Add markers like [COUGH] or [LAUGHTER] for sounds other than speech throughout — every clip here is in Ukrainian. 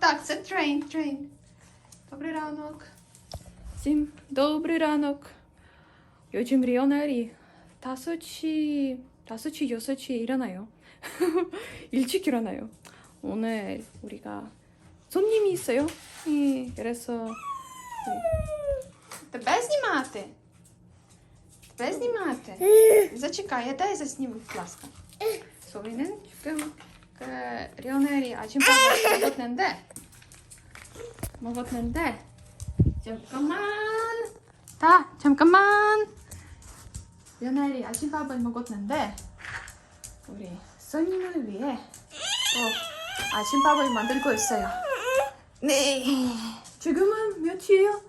так, це трейн, трейн. Добрий ранок. Всім добрий ранок. 요즘 리오넬이 5시, 5시, 6시에 일어나요. 일찍 일어나요. 오늘 우리가 손님이 있어요. 예, 그래서 Тебе знімати? Тебе знімати? Зачекай, я дай засніму, будь ласка. Совінен, 지금 그 리오넬이 아침밥을 먹었는데 먹었는데 잠깐만 다 잠깐만 리오넬이 아침밥을 먹었는데 우리 써님을 위해 또 아침밥을 만들고 있어요. 네. 지금은 몇 시예요?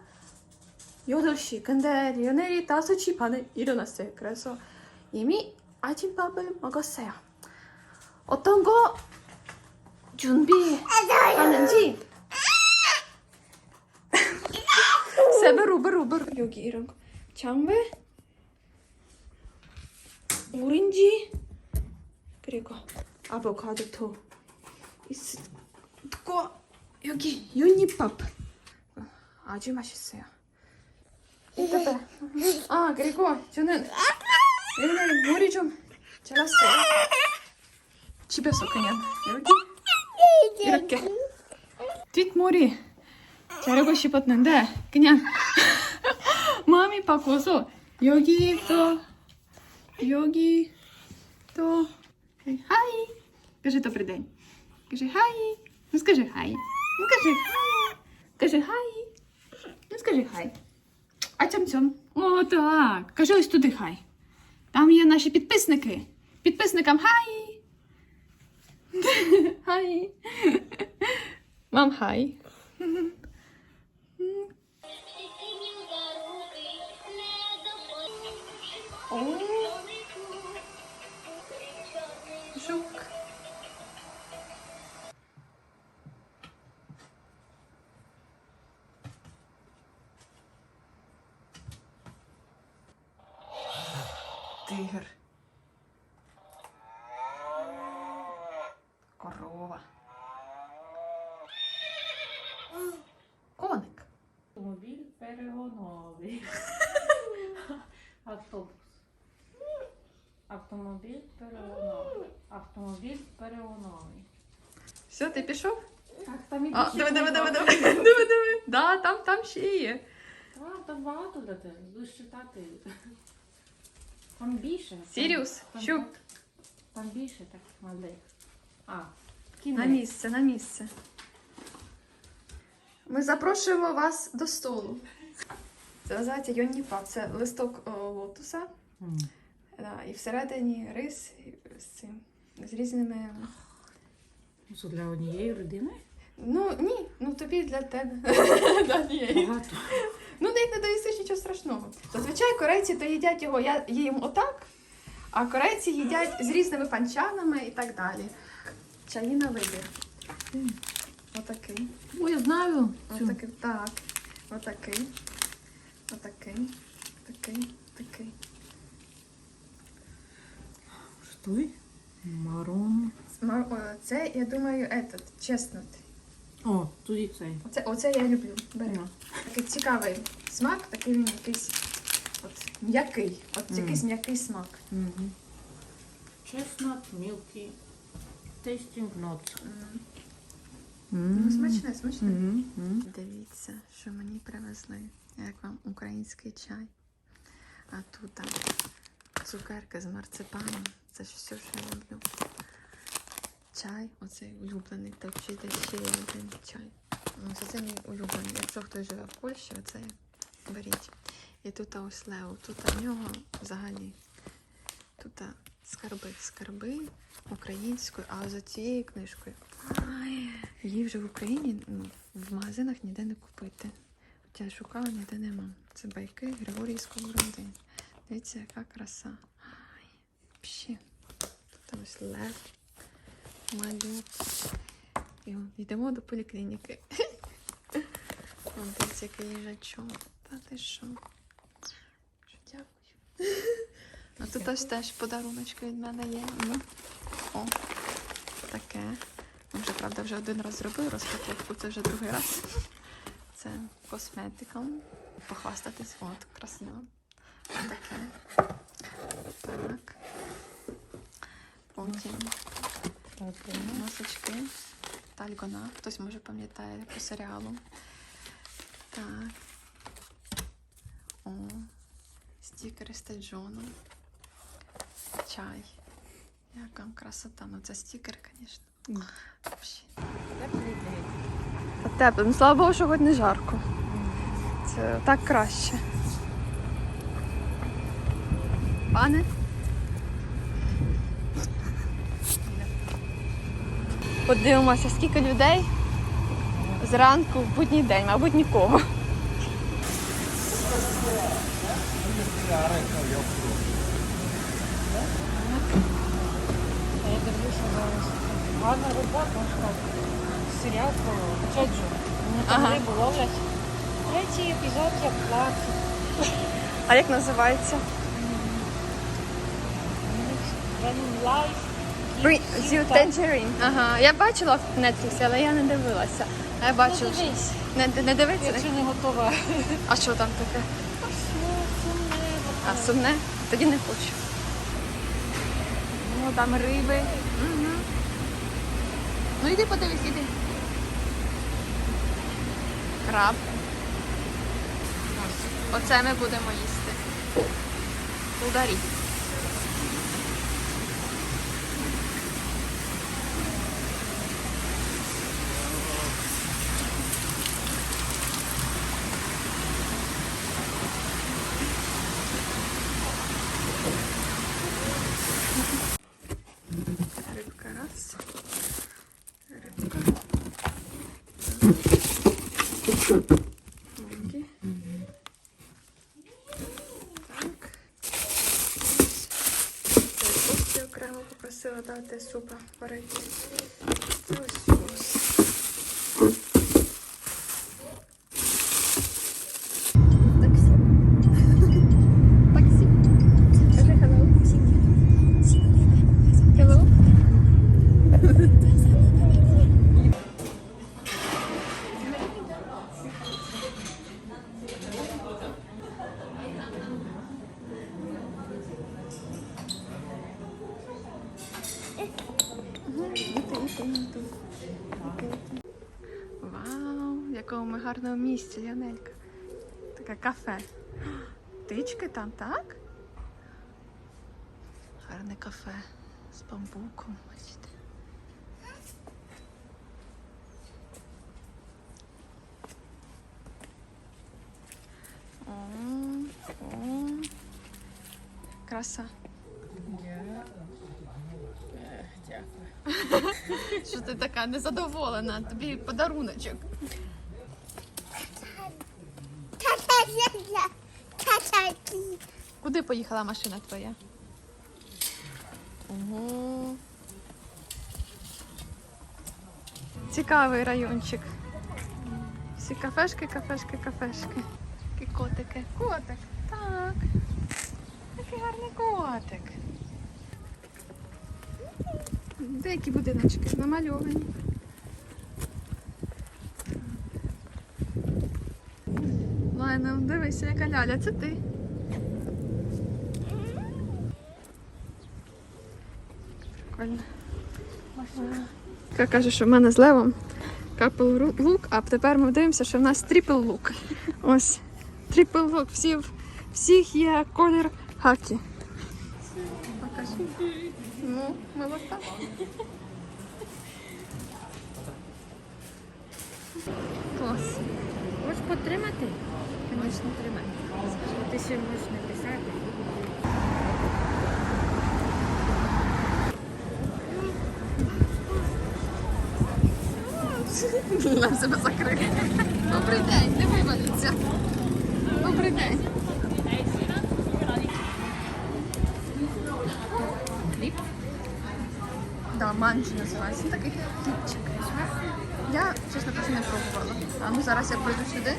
8시. 근데 리오넬이 5시 반에 일어났어요. 그래서 이미 아침밥을 먹었어요. 어떤 거 준비하는지 베로 베로 여기 이런 거. 장외? 오렌지? 그리고 아보카도도 있고 여기 연잎밥. 아주 맛있어요. 아 그리고 저는 옛날에 머리 좀 잘랐어요. 집에서 그냥 여기 이렇게 뒷머리 자르고 싶었는데 그냥 마음이 바꿔서 여기 또 여기 또 하이 кажи добрий день кажи хай ну скажи хай ну кажи хай кажи хай ну скажи хай а цьом цьом о так кажи ось туди хай там є наші підписники підписникам хай Хай. Мам, хай. О. Жук. Тигр. Корова. Коник. Автомобіль перегоновий. [LAUGHS] Автобус. Автомобіль перегоновий. Автомобіль перегоновий. Все, ти пішов? Так, там і А, більше диви, диви, диви, багато. диви, диви, диви. Да, там, там ще є. Так, там багато де ти. Будеш читати. Там більше. Там- Сіріус, там- що? Там більше таких малих. А, На кінець. місце, на місце. Ми запрошуємо вас до столу. Це називається йонніпа. Це листок о, лотуса. М. Да, і всередині рис з цим. З різними. Це для однієї родини? Ну ні, ну тобі для тебе. [LAUGHS] Багато. Ну, не не доїсиш нічого страшного. Зазвичай корейці то їдять його, я їм отак, а корейці їдять з різними панчанами і так далі. Чаї на вибір. Отакий. О, я знаю. Отакий. Так. Отакий. Отакий. Такий. Такий. Стой. Марон. Це, я думаю, этот, чеснот. О, тоді цей. Оце, оце я люблю. Бери. Ну. Такий цікавий смак, такий він якийсь от, м'який. От Мгм. якийсь м'який смак. Угу. Chestnut milky tasting notes. Ну, смачне, смачне. Мгм. Дивіться, що мені привезли. Як вам український чай. А тут там цукерки з марципаном. Це ж все, що я люблю. Чай, оцей улюблений. Так чи йде ще один чай. Ну, Це, це мій улюблений. Якщо хтось живе в Польщі, оце беріть. І тут ось Лео. Тут в нього взагалі. Тут скарби, скарби українською, а за цією книжкою. Її вже в Україні ну, в магазинах ніде не купити. Хоча я шукала, ніде нема. Це байки Григорій Сковороди. Дивіться, яка краса. Взагалі. Тут ось лев, малюк. І он, йдемо до поліклініки. Вон, [LAUGHS] дивіться, який їжачок. Та ти що? Що, Дякую. [LAUGHS] А тут ось теж подаруночки від мене є. Ну. О, таке. Вже, правда, вже один раз зробили розпаковку, це вже другий раз. [LAUGHS] Це косметика. Похвастатись, от, красиво. Таке. Так. Потім носочки. Тальгона. Хтось може пам'ятає по серіалу. Так. О, стікери з Теджоном. Чай. Яка красота. Ну це стікер, звісно. Тепло. Ну слава Богу, що хоч не жарко. Це так краще. Пане? Подивимося, скільки людей зранку в будній день, мабуть, нікого. Я дивлюся зараз. Гарна робота, серіал про Чеджу. Вони там Ага. рибу ловлять. Третій епізод як плачу. А як називається? Life. You tangerine. Ага, я бачила в Netflix, але я не дивилася. А я бачила. Ну, що- дивись. Не, не дивиться? Якщо не готова. А що там таке? А сумне. Тоді не хочу. Ну, там риби. Угу. Ну йди подивись, іди. Краб. Оце ми будемо їсти. Ударі. Дати супа варити. Якому ми гарному місці, Ліонелька. Таке кафе. Птички там, так? Гарне кафе з бамбуком. Бачите. О, о. Краса. Що ти така незадоволена? Тобі подаруночок. Куди поїхала машина твоя? Ого. Цікавий райончик. Всі кафешки, кафешки, кафешки. Такі котики. Котик. Так. Такий гарний котик. Деякі будиночки намальовані. Ладно, дивися, яка ляля, це ти. Прикольно. Яка каже, що в мене з левом капел лук, а тепер ми дивимося, що в нас трипл лук. Ось. Трипл лук. Всі, всіх є колір хакі. Покажи. Ну, молока. Клас. Хочеш підтримати? Звісно, тримай. Ти ще можеш написати. Нам себе закрили. Добрий день, не виваліться. Добрий день. Да, манджі називається. Такий хлібчик. Я, чесно кажучи, не пробувала. А ну зараз я пройду сюди.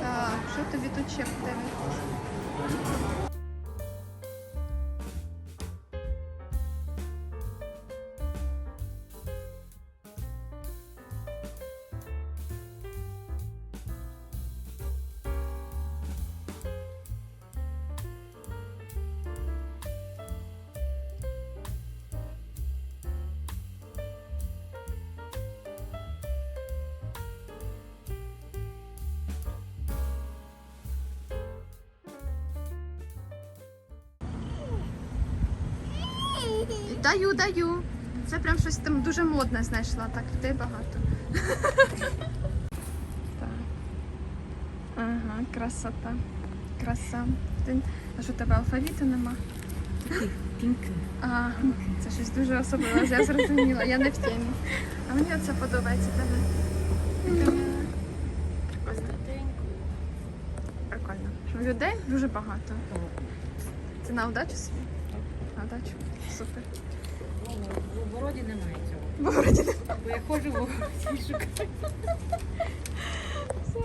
Так, що тобі тут ще в тебе? Даю, даю. Це прям щось там дуже модне знайшла, так людей багато. [LAUGHS] так. Ага, красота. Краса. А що у тебе алфавіту нема? А, це щось дуже особливе, я зрозуміла, я не в темі. А мені це подобається тебе. Прикольно. Людей дуже багато. Це на удачу собі? дачу. Супер. Ну, в огороді немає цього. В городі Бо я ходжу в огороді і. Все.